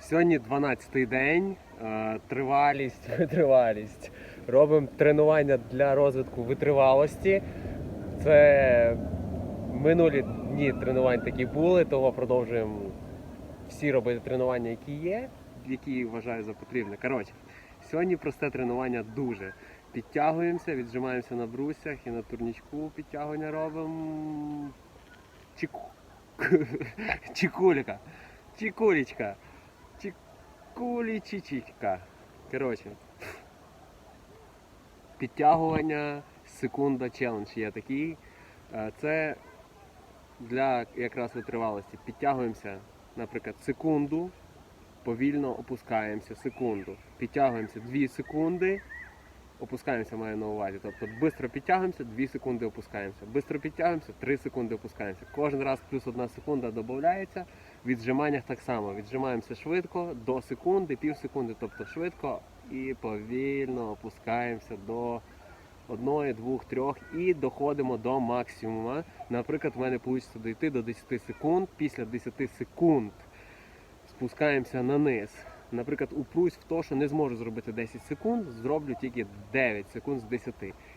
Сьогодні 12-й день, е, тривалість, витривалість. Робимо тренування для розвитку витривалості. Це минулі дні тренувань такі були, того продовжуємо всі робити тренування, які є, які вважаю за потрібне. Коротше, сьогодні просте тренування дуже. Підтягуємося, віджимаємося на брусях і на турнічку підтягування робимо. Чіку. Чікуліка. Чікулічка. Чікулічічка. Коротше. Підтягування секунда челендж є такий. Е, Це для якраз витривалості. Підтягуємося, наприклад, секунду, повільно опускаємося секунду. Підтягуємося 2 секунди, опускаємося, маю на увазі. Тобто швидко підтягуємося, 2 секунди опускаємося. Бистро підтягуємося, 3 секунди опускаємося. Кожен раз плюс 1 секунда додається. В віджиманнях так само. Віджимаємося швидко до секунди, пів секунди, тобто швидко і повільно опускаємося до одної, двох, трьох і доходимо до максимума. Наприклад, в мене вийде дійти до 10 секунд. Після 10 секунд спускаємося на низ. Наприклад, упрусь в те, що не зможу зробити 10 секунд, зроблю тільки 9 секунд з 10.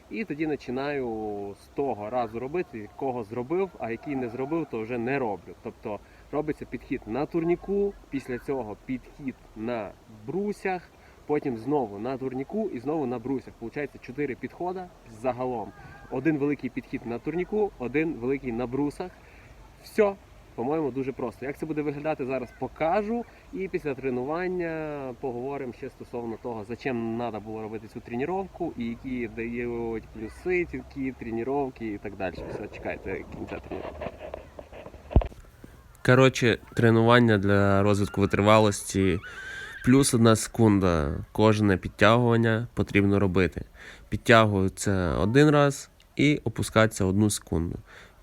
І тоді починаю з того разу робити, кого зробив, а який не зробив, то вже не роблю. Тобто робиться підхід на турніку, після цього підхід на брусях, потім знову на турніку і знову на брусях. Получається 4 підходи загалом. Один великий підхід на турніку, один великий на брусах. Все, по-моєму, дуже просто. Як це буде виглядати зараз, покажу. І після тренування поговоримо ще стосовно того, за чим треба було робити цю тренування, і які дають плюси, ці тренування і так далі. Все, чекайте кінця тренування. Коротше, тренування для розвитку витривалості плюс одна секунда. Кожне підтягування потрібно робити. Підтягуються один раз і опускатися одну секунду.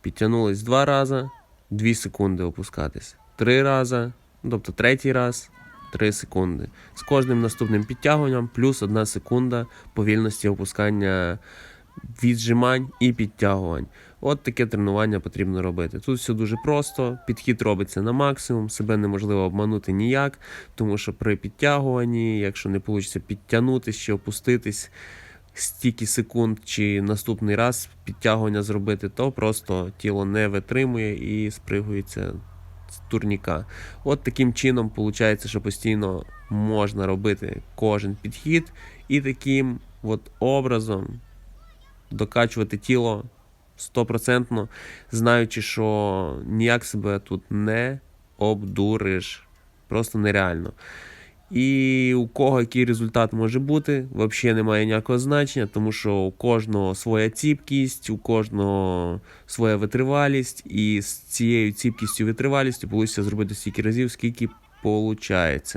Підтягнулись два рази, дві секунди опускатись. Три рази, ну, тобто третій раз, три секунди. З кожним наступним підтягуванням плюс одна секунда повільності опускання віджимань і підтягувань. От таке тренування потрібно робити. Тут все дуже просто, підхід робиться на максимум, себе неможливо обманути ніяк, тому що при підтягуванні, якщо не вийде підтягнутися чи опуститись стільки секунд, чи наступний раз підтягування зробити, то просто тіло не витримує і спригується з турніка. От таким чином виходить, що постійно можна робити кожен підхід і таким от образом докачувати тіло стопроцентно, знаючи, що ніяк себе тут не обдуриш. Просто нереально. І у кого який результат може бути, взагалі немає ніякого значення, тому що у кожного своя ціпкість, у кожного своя витривалість, і з цією ціпкістю витривалістю вийде зробити стільки разів, скільки виходить.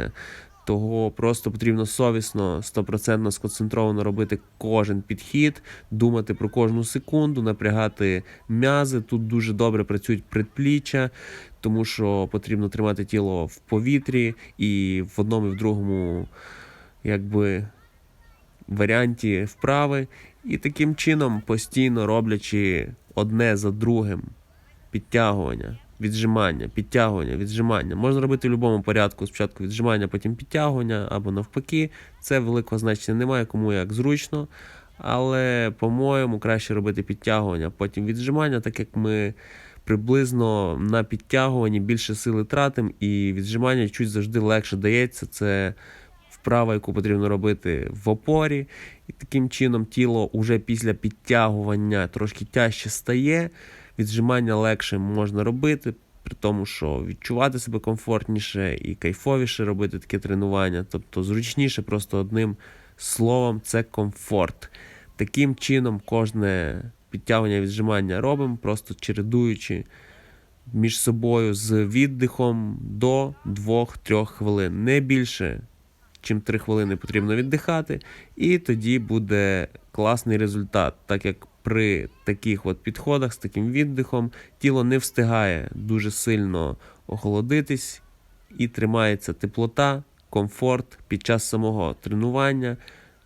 Того просто потрібно совісно, стопроцентно сконцентровано робити кожен підхід, думати про кожну секунду, напрягати м'язи. Тут дуже добре працюють предпліччя, тому що потрібно тримати тіло в повітрі і в одному і в другому якби, варіанті вправи. І таким чином, постійно роблячи одне за другим підтягування, віджимання, підтягування, віджимання. Можна робити в будь-якому порядку. Спочатку віджимання, потім підтягування або навпаки. Це великого значення немає, кому як зручно. Але, по-моєму, краще робити підтягування, потім віджимання, так як ми приблизно на підтягуванні більше сили тратимо, і віджимання чуть завжди легше дається. Це вправа, яку потрібно робити в опорі. І таким чином тіло уже після підтягування трошки тяжче стає. Віджимання легше можна робити, при тому, що відчувати себе комфортніше і кайфовіше робити таке тренування. Тобто зручніше, просто одним словом, це комфорт. Таким чином, кожне підтягування віджимання робимо, просто чередуючи між собою з віддихом до 2-3 хвилин. Не більше, чим 3 хвилини потрібно віддихати, і тоді буде класний результат, так як при таких от підходах з таким віддихом тіло не встигає дуже сильно охолодитись і тримається теплота, комфорт під час самого тренування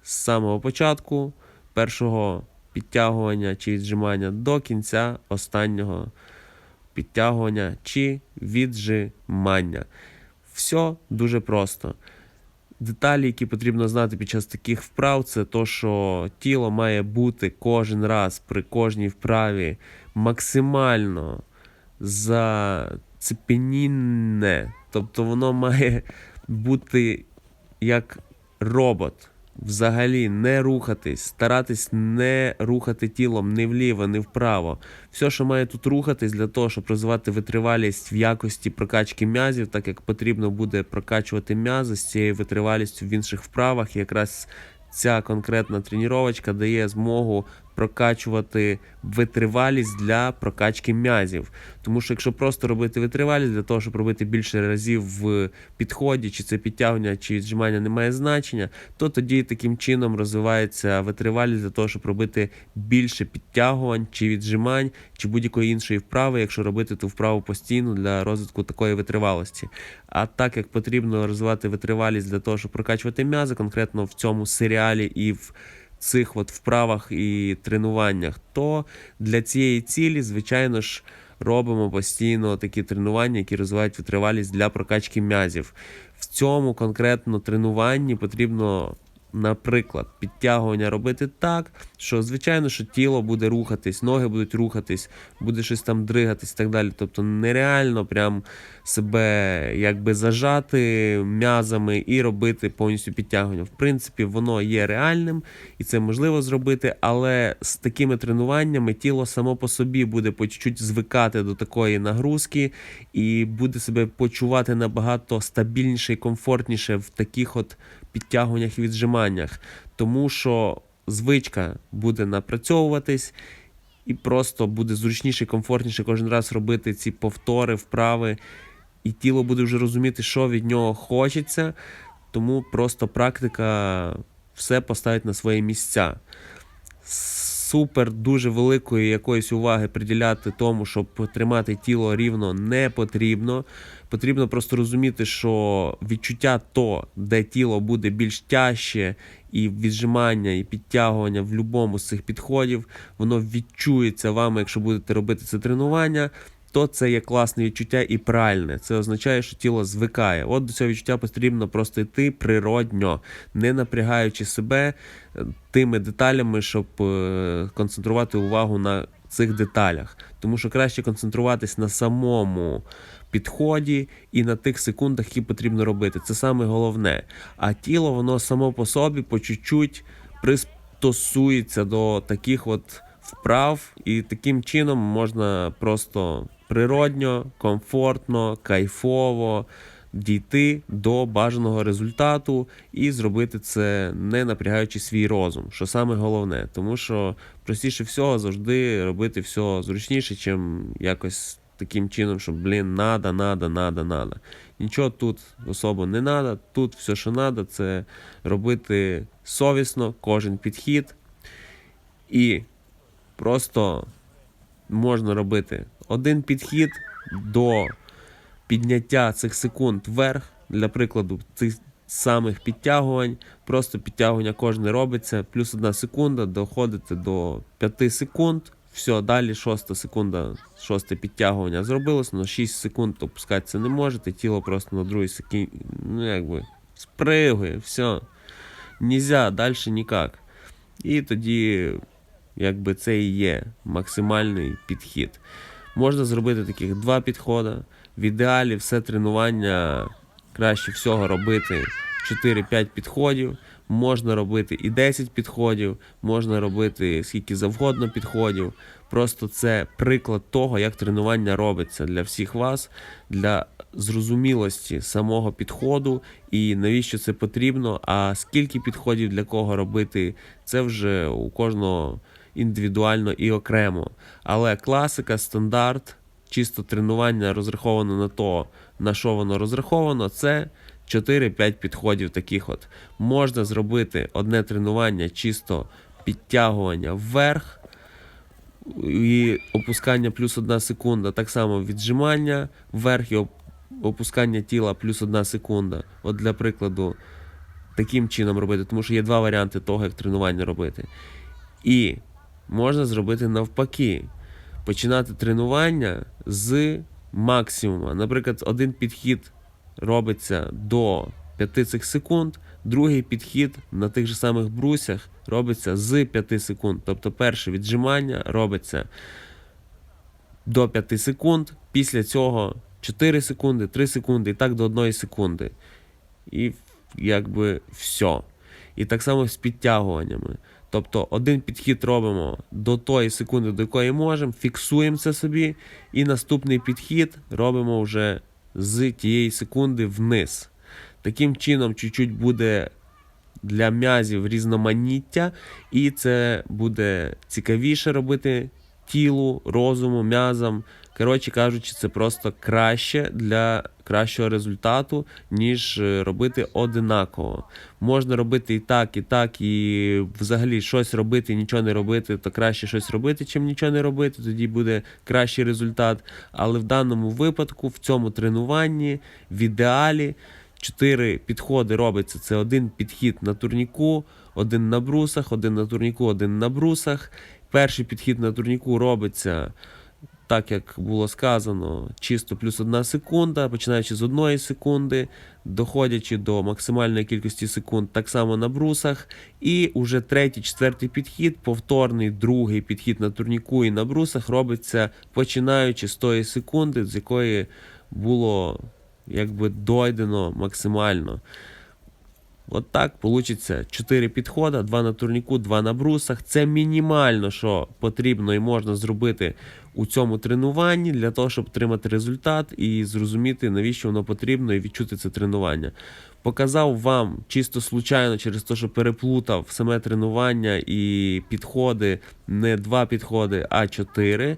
з самого початку першого підтягування чи віджимання до кінця останнього підтягування чи віджимання. Все дуже просто. Деталі, які потрібно знати під час таких вправ, це то, що тіло має бути кожен раз при кожній вправі максимально зацепенінне. Тобто воно має бути як робот. Взагалі не рухатись, старатись не рухати тілом ні вліво, ні вправо. Все, що має тут рухатись для того, щоб розвивати витривалість в якості прокачки м'язів, так як потрібно буде прокачувати м'язи з цією витривалістю в інших вправах. Якраз ця конкретна тренувачка дає змогу прокачувати витривалість для прокачки м'язів. Тому що якщо просто робити витривалість для того, щоб робити більше разів в підході, чи це підтягування, чи віджимання не має значення, то тоді таким чином розвивається витривалість для того, щоб робити більше підтягувань, чи віджимань, чи будь-якої іншої вправи, якщо робити ту вправу постійно для розвитку такої витривалості. А так як потрібно розвивати витривалість для того, щоб прокачувати м'язи, конкретно в цьому серіалі і в цих от вправах і тренуваннях, то для цієї цілі, звичайно ж, робимо постійно такі тренування, які розвивають витривалість для прокачки м'язів. В цьому конкретно тренуванні потрібно, наприклад, підтягування робити так, що звичайно, що тіло буде рухатись, ноги будуть рухатись, буде щось там дригатись і так далі. Тобто нереально прям себе якби зажати м'язами і робити повністю підтягування. В принципі, воно є реальним і це можливо зробити, але з такими тренуваннями тіло само по собі буде по чуть-чуть звикати до такої нагрузки і буде себе почувати набагато стабільніше і комфортніше в таких от підтягуваннях і віджиманнях, тому що звичка буде напрацьовуватись. І просто буде зручніше комфортніше кожен раз робити ці повтори, вправи, і тіло буде вже розуміти, що від нього хочеться. Тому просто практика все поставить на свої місця. Супер дуже великої якоїсь уваги приділяти тому, щоб тримати тіло рівно, не потрібно. Потрібно просто розуміти, що відчуття то, де тіло буде більш тяжче, і віджимання, і підтягування в будь-якому з цих підходів, воно відчується вами, якщо будете робити це тренування. То це є класне відчуття і правильне. Це означає, що тіло звикає. От до цього відчуття потрібно просто йти природньо, не напрягаючи себе е, тими деталями, щоб е, концентрувати увагу на цих деталях. Тому що краще концентруватись на самому підході і на тих секундах, які потрібно робити. Це саме головне. А тіло, воно само по собі по чуть-чуть пристосується до таких от вправ, і таким чином можна просто природньо, комфортно, кайфово дійти до бажаного результату і зробити це не напрягаючи свій розум, що саме головне, тому що простіше всього завжди робити все зручніше, чим якось таким чином, що блін, надо, надо, надо, надо. Нічого тут особо не надо. Тут все, що надо, це робити совісно кожен підхід. І просто можна робити один підхід до підняття цих секунд вверх, для прикладу, цих самих підтягувань. Просто підтягування кожне робиться, плюс одна секунда, доходите до 5 секунд. Все, далі шоста секунда, шосте підтягування зробилось, але 6 секунд опускатися не можете, тіло просто на другій секунді, ну якби, спригує, все. Нельзя, далі ніяк. І тоді, якби це і є максимальний підхід. Можна зробити таких два підходи. В ідеалі все тренування краще всього робити 4-5 підходів. Можна робити і 10 підходів, можна робити скільки завгодно підходів. Просто це приклад того, як тренування робиться для всіх вас, для зрозумілості самого підходу і навіщо це потрібно. А скільки підходів для кого робити, це вже у кожного індивідуально і окремо. Але класика, стандарт, чисто тренування розраховано на то, на що воно розраховано, це 4-5 підходів таких от. Можна зробити одне тренування, чисто підтягування вверх. І опускання плюс одна секунда. Так само віджимання вверх і опускання тіла плюс одна секунда. От для прикладу, таким чином робити, тому що є два варіанти того, як тренування робити. І можна зробити навпаки. Починати тренування з максимума. Наприклад, один підхід робиться до 5 цих секунд. Другий підхід на тих же самих брусях робиться з 5 секунд. Тобто перше віджимання робиться до 5 секунд, після цього 4 секунди, 3 секунди і так до 1 секунди. І якби все. І так само з підтягуваннями. Тобто один підхід робимо до тої секунди, до якої можемо, фіксуємо це собі, і наступний підхід робимо вже з тієї секунди вниз. Таким чином, чуть-чуть буде для м'язів різноманіття, і це буде цікавіше робити тілу, розуму, м'язам. Коротше кажучи, це просто краще для кращого результату, ніж е, робити одинаково. Можна робити і так, і так, і взагалі щось робити, нічого не робити, то краще щось робити, чим нічого не робити, тоді буде кращий результат. Але в даному випадку, в цьому тренуванні, в ідеалі, чотири підходи робиться. Це один підхід на турніку, один на брусах, один на турніку, один на брусах. Перший підхід на турніку робиться так як було сказано, чисто плюс одна секунда, починаючи з одної секунди, доходячи до максимальної кількості секунд, так само на брусах. І уже третій, четвертий підхід, повторний другий підхід на турніку і на брусах робиться починаючи з тої секунди, з якої було якби дойдено максимально. От так вийде 4 підходи, 2 на турніку, 2 на брусах. Це мінімально, що потрібно і можна зробити у цьому тренуванні для того, щоб отримати результат і зрозуміти, навіщо воно потрібно, і відчути це тренування. Показав вам чисто случайно, через те, що переплутав саме тренування і підходи, не 2 підходи, а 4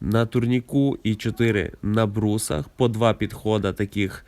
на турніку і 4 на брусах, по 2 підходи таких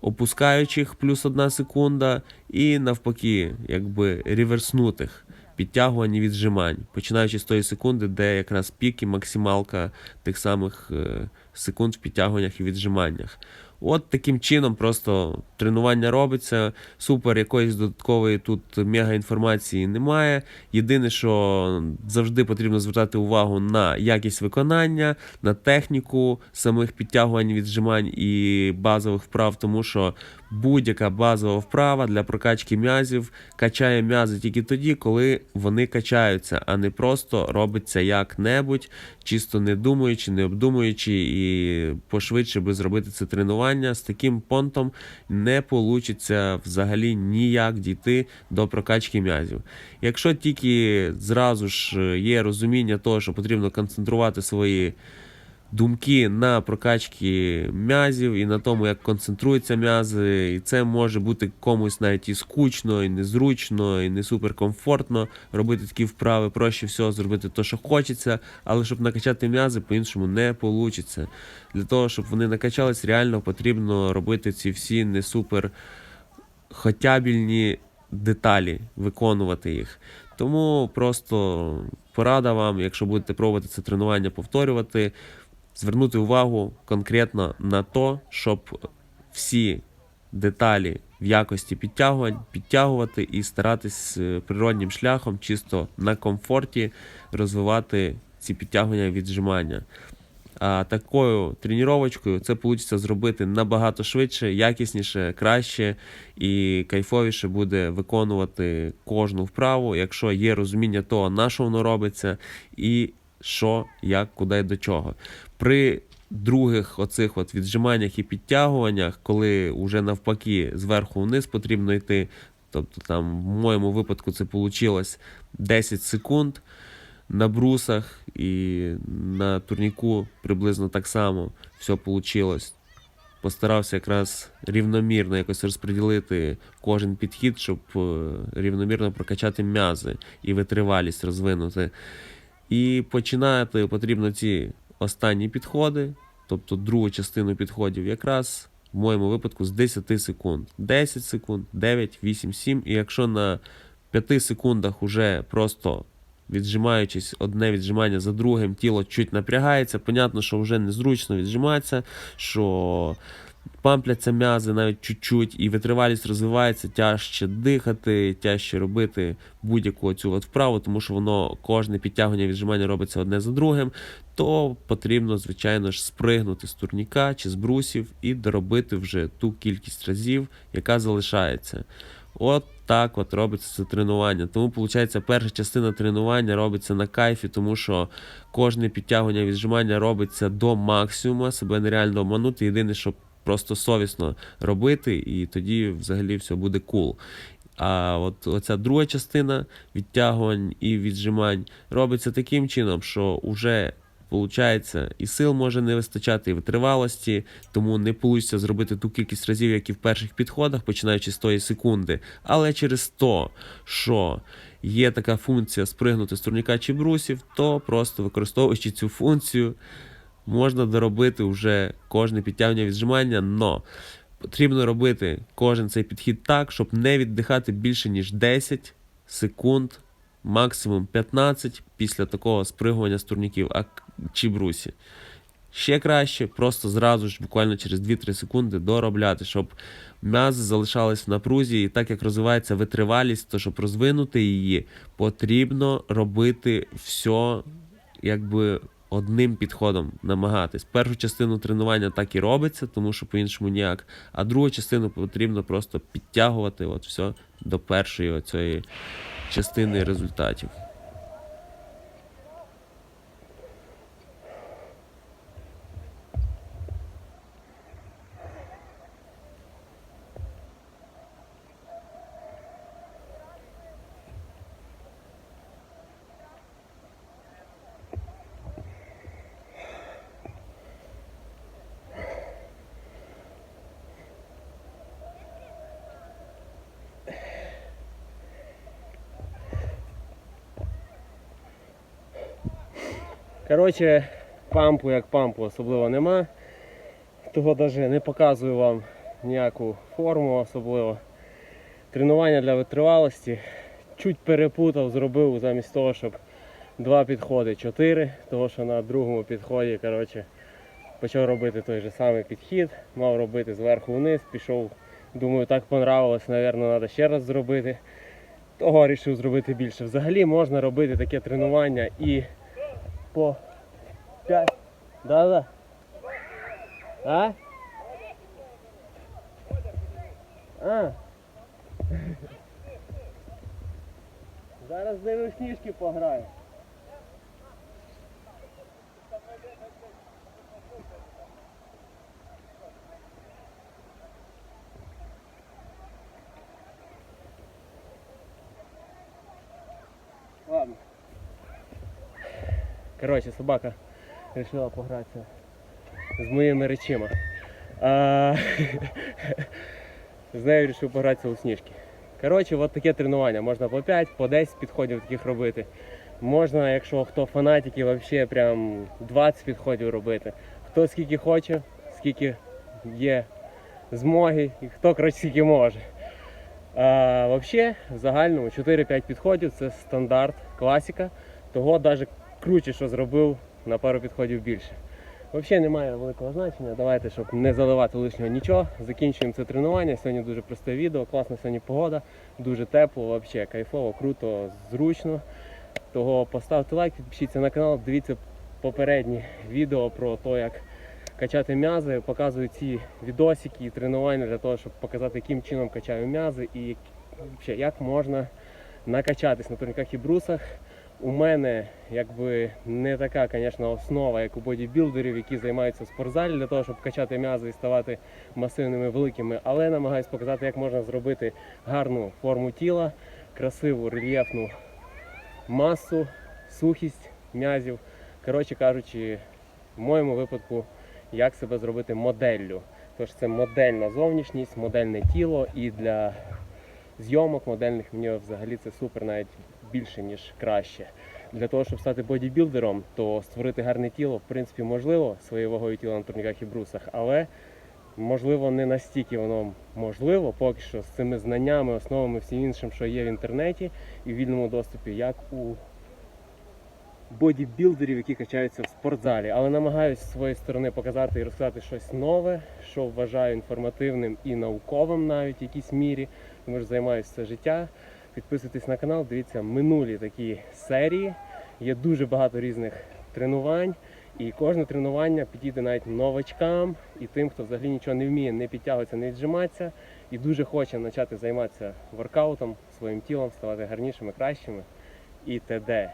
опускаючих плюс одна секунда, і навпаки, якби реверснутих підтягувань і віджимань, починаючи з тої секунди, де якраз пік і максималка тих самих е, секунд в підтягуваннях і віджиманнях. От таким чином просто тренування робиться. Супер, якоїсь додаткової тут мега інформації немає. Єдине, що завжди потрібно звертати увагу на якість виконання, на техніку самих підтягувань, віджимань і базових вправ, тому що будь-яка базова вправа для прокачки м'язів качає м'язи тільки тоді, коли вони качаються, а не просто робиться як-небудь, чисто не думаючи, не обдумуючи і пошвидше би зробити це тренування. З таким понтом не вийде взагалі ніяк дійти до прокачки м'язів. Якщо тільки зразу ж є розуміння того, що потрібно концентрувати свої думки на прокачці м'язів і на тому, як концентруються м'язи. І це може бути комусь навіть і скучно, і незручно, і не суперкомфортно робити такі вправи. Проще всього зробити те, що хочеться, але щоб накачати м'язи, по-іншому не вийде. Для того, щоб вони накачались, реально потрібно робити ці всі не супер хотябільні деталі, виконувати їх. Тому просто порада вам, якщо будете пробувати це тренування повторювати, звернути увагу конкретно на то, щоб всі деталі в якості підтягувань підтягувати і старатись е, природнім шляхом, чисто на комфорті розвивати ці підтягування і віджимання. А такою тренувачкою це вийде зробити набагато швидше, якісніше, краще і кайфовіше буде виконувати кожну вправу, якщо є розуміння того, на що воно робиться, і що, як, куди до чого. При других оцих от віджиманнях і підтягуваннях, коли вже навпаки зверху вниз потрібно йти, тобто там в моєму випадку це вийшло 10 секунд на брусах і на турніку приблизно так само все вийшло. Постарався якраз рівномірно якось розподілити кожен підхід, щоб е, рівномірно прокачати м'язи і витривалість розвинути. І починати потрібно ці останні підходи, тобто другу частину підходів, якраз в моєму випадку з 10 секунд. 10 секунд, 9, 8, 7. І якщо на 5 секундах уже просто віджимаючись одне віджимання за другим, тіло чуть напрягається, понятно, що вже незручно віджиматися, що пампляться м'язи навіть чуть-чуть, і витривалість розвивається, тяжче дихати, тяжче робити будь-яку цю от вправу, тому що воно кожне підтягування віджимання робиться одне за другим. то потрібно, звичайно ж, спригнути з турніка чи з брусів і доробити вже ту кількість разів, яка залишається. От так от робиться це тренування. Тому, виходить, перша частина тренування робиться на кайфі, тому що кожне підтягування віджимання робиться до максимуму, себе нереально обманути. Єдине, що просто совісно робити, і тоді взагалі все буде кул. А от оця друга частина відтягувань і віджимань робиться таким чином, що вже Получається, і сил може не вистачати, і витривалості, тому не вийде зробити ту кількість разів, як і в перших підходах, починаючи з тої секунди. Але через то, що є така функція спригнути з турніка чи брусів, то просто використовуючи цю функцію, можна доробити вже кожне підтягування віджимання, но потрібно робити кожен цей підхід так, щоб не віддихати більше ніж 10 секунд, максимум 15 після такого спригування з турніків а, чи брусі. Ще краще, просто зразу ж, буквально через 2-3 секунди доробляти, щоб м'язи залишались в напрузі, і так як розвивається витривалість, то щоб розвинути її, потрібно робити все якби одним підходом намагатись. Першу частину тренування так і робиться, тому що по-іншому ніяк. А другу частину потрібно просто підтягувати от все до першої цієї частини результатів. Коротше, пампу як пампу особливо нема. Того навіть не показую вам ніяку форму особливо. Тренування для витривалості. Чуть перепутав, зробив замість того, щоб два підходи, чотири. Того що на другому підході коротше, почав робити той же самий підхід, мав робити зверху вниз, пішов. Думаю, так понравилось, напевно, треба ще раз зробити. Того вирішив зробити більше. Взагалі можна робити таке тренування і по 5. Да-да. А? А. Зараз з сніжки пограю. Ладно. Коротше, собака вирішила погратися з моїми речима. А, з нею вирішив погратися у сніжки. Коротше, от таке тренування. Можна по 5, по 10 підходів таких робити. Можна, якщо хто фанатики, взагалі прям 20 підходів робити. Хто скільки хоче, скільки є змоги, і хто коротше, скільки може. А, взагалі, в загальному 4-5 підходів це стандарт, класика. Того навіть круче, що зробив на пару підходів більше. Взагалі немає великого значення. Давайте, щоб не заливати лишнього нічого. Закінчуємо це тренування. Сьогодні дуже просте відео, класна сьогодні погода, дуже тепло, взагалі кайфово, круто, зручно. Того поставте лайк, підпишіться на канал, дивіться попередні відео про те, як качати м'язи. Показую ці відосики і тренування для того, щоб показати, яким чином качаю м'язи і як, можна накачатись на турніках і брусах. У мене якби не така, звісно, основа, як у бодібілдерів, які займаються в спортзалі для того, щоб качати м'язи і ставати масивними великими, але намагаюсь показати, як можна зробити гарну форму тіла, красиву рельєфну масу, сухість м'язів. Коротше кажучи, в моєму випадку, як себе зробити моделлю. Тож це модельна зовнішність, модельне тіло і для зйомок модельних мені взагалі це супер навіть більше, ніж краще. Для того, щоб стати бодібілдером, то створити гарне тіло, в принципі, можливо своєю вагою тіла на турніках і брусах, але можливо не настільки воно можливо, поки що з цими знаннями, основами, всім іншим, що є в інтернеті і в вільному доступі, як у бодібілдерів, які качаються в спортзалі. Але намагаюся з своєї сторони показати і розказати щось нове, що вважаю інформативним і науковим навіть в якійсь мірі. Тому що займаюся все життя. Підписуйтесь на канал, дивіться минулі такі серії. Є дуже багато різних тренувань І кожне тренування підійде навіть новачкам і тим, хто взагалі нічого не вміє, не підтягуватися, не віджиматися і дуже хоче почати займатися воркаутом, своїм тілом, ставати гарнішими, кращими і т.д.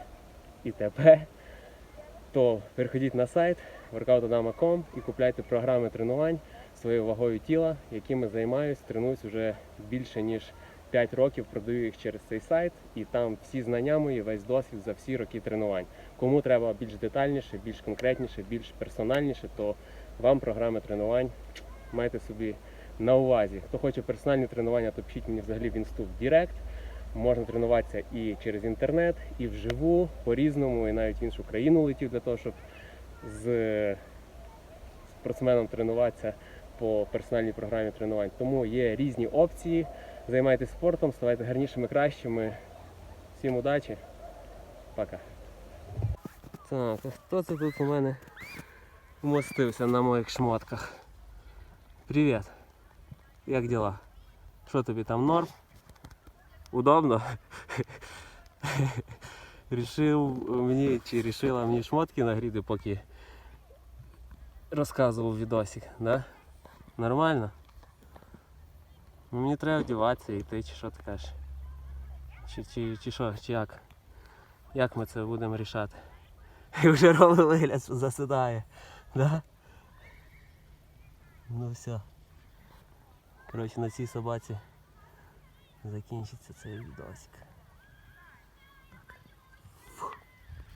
і т.п., то переходіть на сайт workoutodama.com і купляйте програми тренувань своєю вагою тіла, якими займаюсь, тренуюсь вже більше ніж 5 років, продаю їх через цей сайт, і там всі знання мої, весь досвід за всі роки тренувань. Кому треба більш детальніше, більш конкретніше, більш персональніше, то вам програми тренувань майте собі на увазі. Хто хоче персональні тренування, то пишіть мені взагалі в інсту в Директ. Можна тренуватися і через інтернет, і вживу, по-різному, і навіть в іншу країну летів для того, щоб з спортсменом тренуватися по персональній програмі тренувань. Тому є різні опції. Займайтесь спортом, ставайте гарнішими, кращими. Всім удачі. Пока. Так, а хто це тут у мене вмостився на моїх шмотках? Привіт. Як діла? Що тобі там норм? Удобно? Рішив мені чи рішила мені шмотки нагріти, поки розказував відосик, да? Нормально? Ну, мені треба вдіватися і йти, чи що ти кажеш? Чи, чи, чи що, чи як? Як ми це будемо рішати? І вже робить вигляд, що засідає. Да? Ну все. Коротше, на цій собаці закінчиться цей відосик.